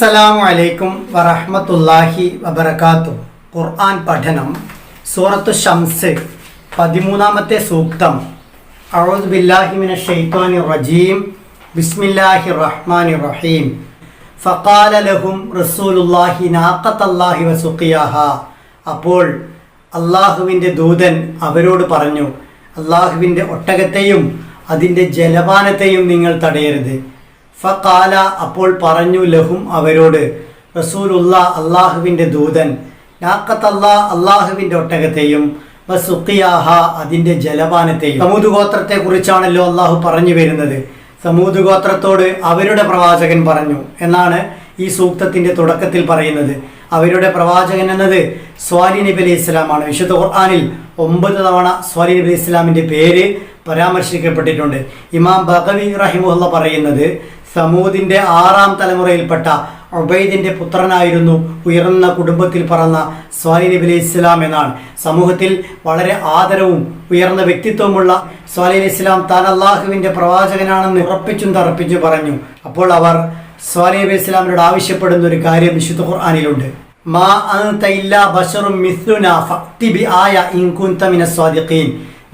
അസ്സലാമു അലൈക്കും വറഹമത്തല്ലാഹി വബർക്കാത്തു ഖുർആൻ പഠനം സൂറത്തു ഷംസ് പതിമൂന്നാമത്തെ സൂക്തം. അഊദു ബില്ലാഹി ഷെയ്ത്താനി റജീം. ബിസ്മില്ലാഹി റഹ്മാനിർ റഹീം. ഫഖാല ലഹും റസൂലുല്ലാഹി നാഖത്തല്ലാഹി വസുഖിയാഹ. അപ്പോൾ അള്ളാഹുവിന്റെ ദൂതൻ അവരോട് പറഞ്ഞു അള്ളാഹുവിന്റെ ഒട്ടകത്തെയും അതിന്റെ ജലപാനത്തെയും നിങ്ങൾ തടയരുത്. ഫക്കാല അപ്പോൾ പറഞ്ഞു ലഹും അവരോട് റസൂലുള്ള അള്ളാഹുവിന്റെ ദൂതൻ നാക്കത്തല്ലാ അള്ളാഹുവിന്റെ ഒട്ടകത്തെയും വസുഖിയാഹ അതിന്റെ ജലപാനത്തെയും. സമൂത് ഗോത്രത്തെ കുറിച്ചാണല്ലോ അള്ളാഹു പറഞ്ഞു വരുന്നത്. സമൂത് ഗോത്രത്തോട് അവരുടെ പ്രവാചകൻ പറഞ്ഞു എന്നാണ് ഈ സൂക്തത്തിന്റെ തുടക്കത്തിൽ പറയുന്നത്. അവരുടെ പ്രവാചകൻ എന്നത് സ്വാലി നബി അലൈഹി ഇസ്ലാമാണ് വിശുദ്ധ ഖുർആാനിൽ ഒമ്പത് തവണ സ്വാലി നബി അലൈഹി ഇസ്ലാമിന്റെ പേര് പരാമർശിക്കപ്പെട്ടിട്ടുണ്ട്. ഇമാം ബഗവി റഹിമുല്ല പറയുന്നത് സമൂദിന്റെ ആറാം തലമുറയിൽപ്പെട്ട ഒബൈദിന്റെ പുത്രനായിരുന്നു ഉയർന്ന കുടുംബത്തിൽ പറന്ന സ്വാലി നബി അലൈഹി ഇസ്ലാം എന്നാണ്. സമൂഹത്തിൽ വളരെ ആദരവും ഉയർന്ന വ്യക്തിത്വമുള്ള സ്വാലി അലൈഹി ഇസ്ലാം താൻ അള്ളാഹുവിന്റെ പ്രവാചകനാണെന്ന് ഉറപ്പിച്ചും തറപ്പിച്ചും പറഞ്ഞു. അപ്പോൾ അവർ സ്വാലി നബി ഇസ്ലാമിനോട് ആവശ്യപ്പെടുന്ന ഒരു കാര്യം വിശുദ്ധ ഖുർആാനിലുണ്ട്. മാ കുൻത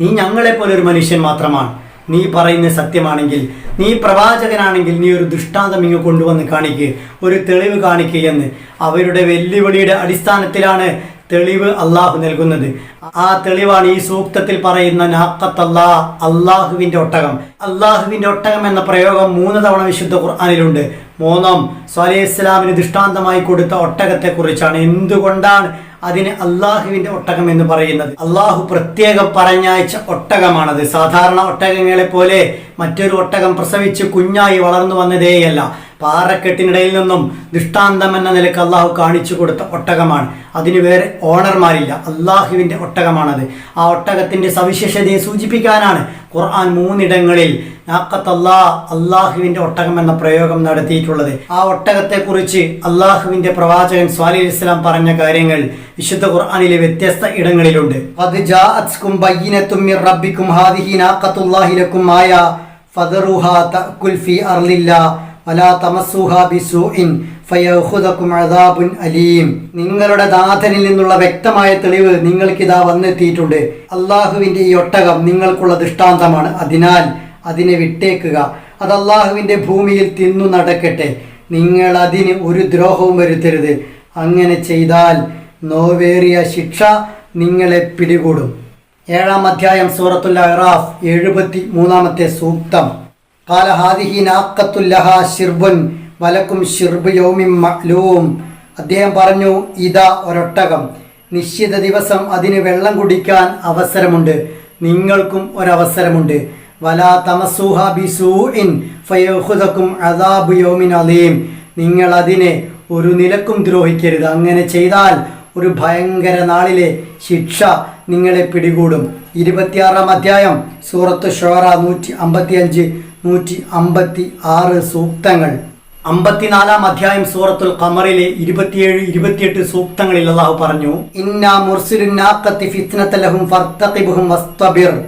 നീ ഞങ്ങളെ പോലെ ഒരു മനുഷ്യൻ മാത്രമാണ്. നീ പറയുന്ന സത്യമാണെങ്കിൽ നീ പ്രവാചകനാണെങ്കിൽ നീ ഒരു ദൃഷ്ടാന്തം ഇങ്ങ് കൊണ്ടുവന്ന് കാണിക്കുക ഒരു തെളിവ് കാണിക്കുക എന്ന്. അവരുടെ വെല്ലുവിളിയുടെ അടിസ്ഥാനത്തിലാണ് തെളിവ് അള്ളാഹു നൽകുന്നത്. ആ തെളിവാണ് ഈ സൂക്തത്തിൽ പറയുന്ന നാക്കത്തല്ലാ അള്ളാഹുവിന്റെ ഒട്ടകം. അള്ളാഹുവിന്റെ ഒട്ടകം എന്ന പ്രയോഗം മൂന്ന് തവണ വിശുദ്ധ ഖുർആാനിലുണ്ട്. മൂന്നാം സ്വാലി ഇസ്ലാമിന് ദൃഷ്ടാന്തമായി കൊടുത്ത ഒട്ടകത്തെ കുറിച്ചാണ് എന്തുകൊണ്ടാണ് അതിന് അള്ളാഹുവിന്റെ ഒട്ടകം എന്ന് പറയുന്നത്? അള്ളാഹു പ്രത്യേകം പറഞ്ഞയച്ച ഒട്ടകമാണത്. സാധാരണ ഒട്ടകങ്ങളെ പോലെ മറ്റൊരു ഒട്ടകം പ്രസവിച്ച് കുഞ്ഞായി വളർന്നു വന്നതേയല്ല. പാറക്കെട്ടിനിടയിൽ നിന്നും ദൃഷ്ടാന്തം എന്ന നിലയ്ക്ക് അള്ളാഹു കാണിച്ചു കൊടുത്ത ഒട്ടകമാണ്. അതിന് വേറെ ഓണർമാരില്ല. അള്ളാഹുവിന്റെ ഒട്ടകമാണത്. ആ ഒട്ടകത്തിന്റെ സവിശേഷതയെ സൂചിപ്പിക്കാനാണ് ഖുർആൻ മൂന്നിടങ്ങളിൽ നാക്കത്തല്ലാ അള്ളാഹുവിന്റെ ഒട്ടകം എന്ന പ്രയോഗം നടത്തിയിട്ടുള്ളത്. ആ ഒട്ടകത്തെക്കുറിച്ച് അള്ളാഹുവിന്റെ പ്രവാചകൻ സ്വാലി ഇസ്ലാം പറഞ്ഞ കാര്യങ്ങൾ വിശുദ്ധ ഖുർആാനിലെ വ്യത്യസ്ത ഇടങ്ങളിലുണ്ട്. മിർ റബ്ബിക്കും ഹാദിഹി ആയ ഫദറുഹാ തഅകുൽ ഫീ അദാബുൻ അലീം. നിങ്ങളുടെ നാഥനിൽ നിന്നുള്ള വ്യക്തമായ തെളിവ് നിങ്ങൾക്കിതാ വന്നെത്തിയിട്ടുണ്ട്. അള്ളാഹുവിന്റെ ഈ ഒട്ടകം നിങ്ങൾക്കുള്ള ദൃഷ്ടാന്തമാണ്. അതിനാൽ അതിനെ വിട്ടേക്കുക. അത് അള്ളാഹുവിന്റെ ഭൂമിയിൽ തിന്നു നടക്കട്ടെ. നിങ്ങൾ അതിന് ഒരു ദ്രോഹവും വരുത്തരുത്. അങ്ങനെ ചെയ്താൽ നോവേറിയ ശിക്ഷ നിങ്ങളെ പിടികൂടും. ഏഴാം അധ്യായം സൂറത്തുൽ അഹ്റാഫ് എഴുപത്തി മൂന്നാമത്തെ സൂക്തം. കാല ഹാദിഹി നാക്കത്തുല്ലഹ ഷിർബുൻ വലക്കും ഷിർബ് യൗമിം معلوم. അദ്ദേഹം പറഞ്ഞു ഇതാ ഒരൊട്ടകം. നിശ്ചിത ദിവസം അതിന് വെള്ളം കുടിക്കാൻ അവസരമുണ്ട്. നിങ്ങൾക്കും ഒരവസരമുണ്ട്. വലാ തമസൂഹ ബിസൂഇൻ ഫയഖുദക്കും അദാബു യൗമിൻ അലീം. നിങ്ങൾ അതിനെ ഒരു നിലക്കും ദ്രോഹിക്കരുത്. അങ്ങനെ ചെയ്താൽ ഒരു ഭയങ്കര നാളിലെ ശിക്ഷ നിങ്ങളെ പിടികൂടും. ഇരുപത്തിയാറാം അധ്യായം സൂറത്ത് ഷോറ നൂറ്റി അമ്പത്തി അഞ്ച് നൂറ്റി അമ്പത്തി ആറ് സൂക്തങ്ങൾ. അമ്പത്തിനാലാം അധ്യായം സൂറത്തുൽ ഖമറിലെ ഇരുപത്തിയേഴ് ഇരുപത്തിയെട്ട് സൂക്തങ്ങളിൽ അള്ളാഹു പറഞ്ഞു ഇന്നാ ഫർത്തഖിബുഹും വസ്തബിർ.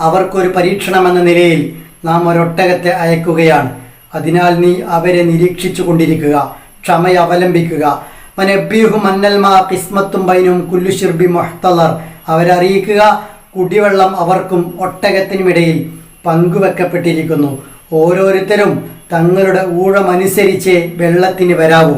അവർക്കൊരു പരീക്ഷണം എന്ന നിലയിൽ നാം ഒരൊട്ടകത്തെ അയക്കുകയാണ്. അതിനാൽ നീ അവരെ നിരീക്ഷിച്ചു കൊണ്ടിരിക്കുക ക്ഷമ കിസ്മത്തും ബൈനും അവരറിയിക്കുക കുടിവെള്ളം അവർക്കും ഒട്ടകത്തിനുമിടയിൽ പങ്കുവെക്കപ്പെട്ടിരിക്കുന്നു. ഓരോരുത്തരും തങ്ങളുടെ ഊഴമനുസരിച്ച് വെള്ളത്തിന് വരാവൂ.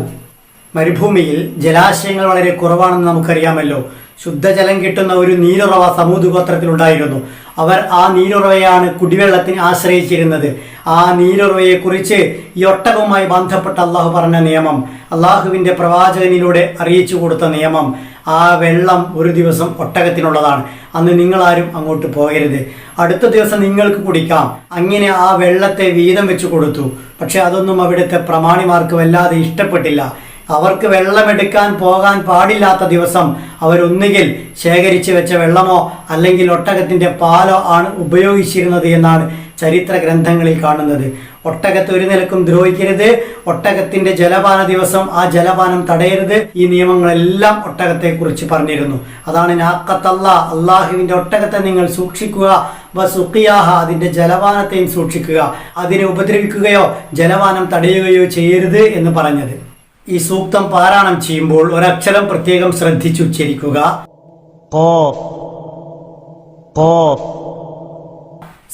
മരുഭൂമിയിൽ ജലാശയങ്ങൾ വളരെ കുറവാണെന്ന് നമുക്കറിയാമല്ലോ. ശുദ്ധജലം കിട്ടുന്ന ഒരു നീരുറവ സമൂത് ഗോത്രത്തിലുണ്ടായിരുന്നു അവർ ആ നീരുറവയാണ് കുടിവെള്ളത്തിന് ആശ്രയിച്ചിരുന്നത്. ആ നീരുറവയെക്കുറിച്ച് ഈ ഒട്ടകവുമായി ബന്ധപ്പെട്ട അള്ളാഹു പറഞ്ഞ നിയമം അള്ളാഹുവിന്റെ പ്രവാചകനിലൂടെ അറിയിച്ചു കൊടുത്ത നിയമം ആ വെള്ളം ഒരു ദിവസം ഒട്ടകത്തിനുള്ളതാണ്. അന്ന് നിങ്ങളാരും അങ്ങോട്ട് പോകരുത്. അടുത്ത ദിവസം നിങ്ങൾക്ക് കുടിക്കാം. അങ്ങനെ ആ വെള്ളത്തെ വീതം വെച്ച് കൊടുത്തു. പക്ഷെ അതൊന്നും അവിടുത്തെ പ്രമാണിമാർക്ക് വല്ലാതെ ഇഷ്ടപ്പെട്ടില്ല. അവർക്ക് വെള്ളമെടുക്കാൻ പോകാൻ പാടില്ലാത്ത ദിവസം അവരൊന്നുകിൽ ശേഖരിച്ചു വെച്ച വെള്ളമോ അല്ലെങ്കിൽ ഒട്ടകത്തിന്റെ പാലോ ആണ് ഉപയോഗിച്ചിരുന്നത് എന്നാണ് ചരിത്ര ഗ്രന്ഥങ്ങളിൽ കാണുന്നത്. ഒട്ടകത്തെ ഒരു നിലക്കും ദ്രോഹിക്കരുത്. ഒട്ടകത്തിന്റെ ജലപാന ദിവസം ആ ജലപാനം തടയരുത്. ഈ നിയമങ്ങളെല്ലാം ഒട്ടകത്തെ കുറിച്ച് പറഞ്ഞിരുന്നു. അതാണ് നാക്കത്തല്ല അള്ളാഹുവിന്റെ ഒട്ടകത്തെ നിങ്ങൾ സൂക്ഷിക്കുക. വസുഖിയാഹ അതിന്റെ ജലപാനത്തെയും സൂക്ഷിക്കുക. അതിനെ ഉപദ്രവിക്കുകയോ ജലപാനം തടയുകയോ ചെയ്യരുത് എന്ന് പറഞ്ഞത്. ഈ സൂക്തം പാരായണം ചെയ്യുമ്പോൾ ഒരക്ഷരം പ്രത്യേകം ശ്രദ്ധിച്ചുച്ചരിക്കുക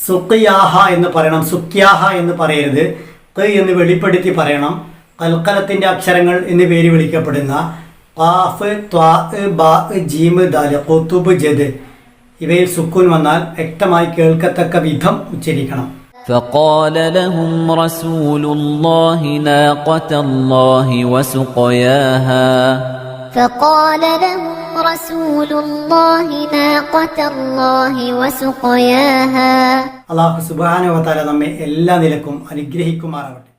സുക്കിയാഹ എന്ന് പറയണം. സുക്യാഹ എന്ന് പറയരുത്. ക് എന്ന് വെളിപ്പെടുത്തി പറയണം. കൽക്കലത്തിന്റെ അക്ഷരങ്ങൾ എന്ന് പേര് വിളിക്കപ്പെടുന്ന പാഫ് ത്വാ ബാ ജീമ് ദാല ജദ്. ഇവയിൽ സുക്കൂൻ വന്നാൽ വ്യക്തമായി കേൾക്കത്തക്ക വിധം ഉച്ചരിക്കണം. فقال لهم رسول الله ناقة الله وسقياها فقال لهم رسول الله ناقة الله وسقياها അള്ളാഹു സുബാനുവതാല നമ്മെ എല്ലാ നിലക്കും അനുഗ്രഹിക്കുമാറാവട്ടെ